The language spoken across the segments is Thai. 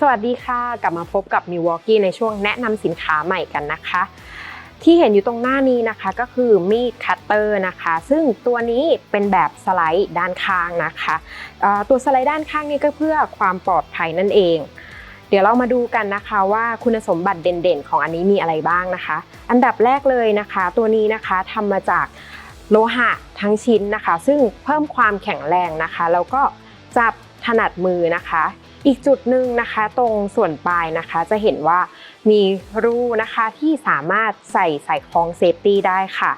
สวัสดีค่ะ กลับมาพบกับ Milwaukee ในช่วงแนะนำสินค้าใหม่กันนะคะ ที่เห็นอยู่ตรงหน้านี้นะคะก็คือมีดคัตเตอร์นะคะ ซึ่งตัวนี้เป็นแบบสไลด์ด้านข้างนะคะตัวสไลด์ด้านข้างนี่ก็เพื่อความปลอดภัยนั่นเอง เดี๋ยวเรามาดูกันนะคะว่าคุณสมบัติเด่นๆ ของอันนี้มีอะไรบ้างนะคะ อันดับแรกเลยนะคะ ตัวนี้นะคะทำมาจากโลหะทั้งชิ้นนะคะ ซึ่งเพิ่มความแข็งแรงนะคะแล้วก็จับถนัดมือนะคะ อีกจุดหนึ่งนะคะตรงส่วนปลายนะคะจะเห็นว่ามีรูนะคะที่สามารถใส่ใส่คล้องเซฟตี้ได้ค่ะ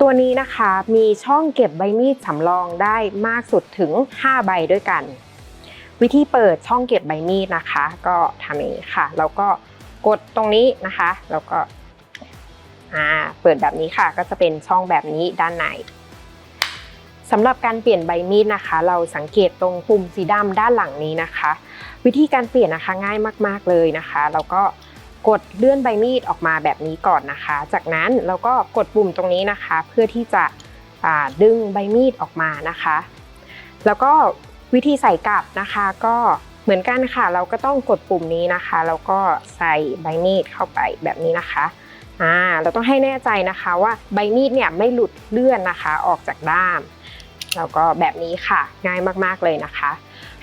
ตัวนี้นะคะมีช่องเก็บใบมีดสำรองได้มากสุดถึง 5 ใบด้วยกัน วิธีเปิดช่องเก็บใบมีดนะคะ ก็ทำอย่างนี้ค่ะ แล้วก็กดตรงนี้นะคะ แล้วก็อ่าเปิดแบบนี้ค่ะ ก็จะเป็นช่องแบบนี้ด้านใน สำหรับการเปลี่ยนใบมีดนะคะ เราสังเกตตรงปุ่มสีดำด้านหลังนี้นะคะ วิธีการเปลี่ยนนะคะง่ายมาก ๆเลยนะคะเราก็กดเลื่อนใบมีดออกมาแบบนี้ก่อนนะคะ จากนั้นเราก็กดปุ่มตรงนี้นะคะ เพื่อที่จะดึงใบมีดออกมานะคะ แล้วก็วิธีใส่กลับนะคะก็เหมือนกันค่ะ เราก็ต้องกดปุ่มนี้นะคะแล้วก็ใส่ใบมีดเข้าไปแบบนี้นะคะอ่าเราต้องให้แน่ใจนะคะว่าใบมีดเนี่ยไม่หลุดเลื่อนนะคะออกจากด้าม แล้วก็แบบนี้ค่ะง่ายมากๆเลยนะคะ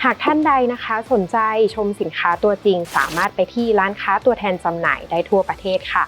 หากท่านใดนะคะสนใจชมสินค้าตัวจริง สามารถไปที่ร้านค้าตัวแทนจำหน่ายได้ทั่วประเทศค่ะ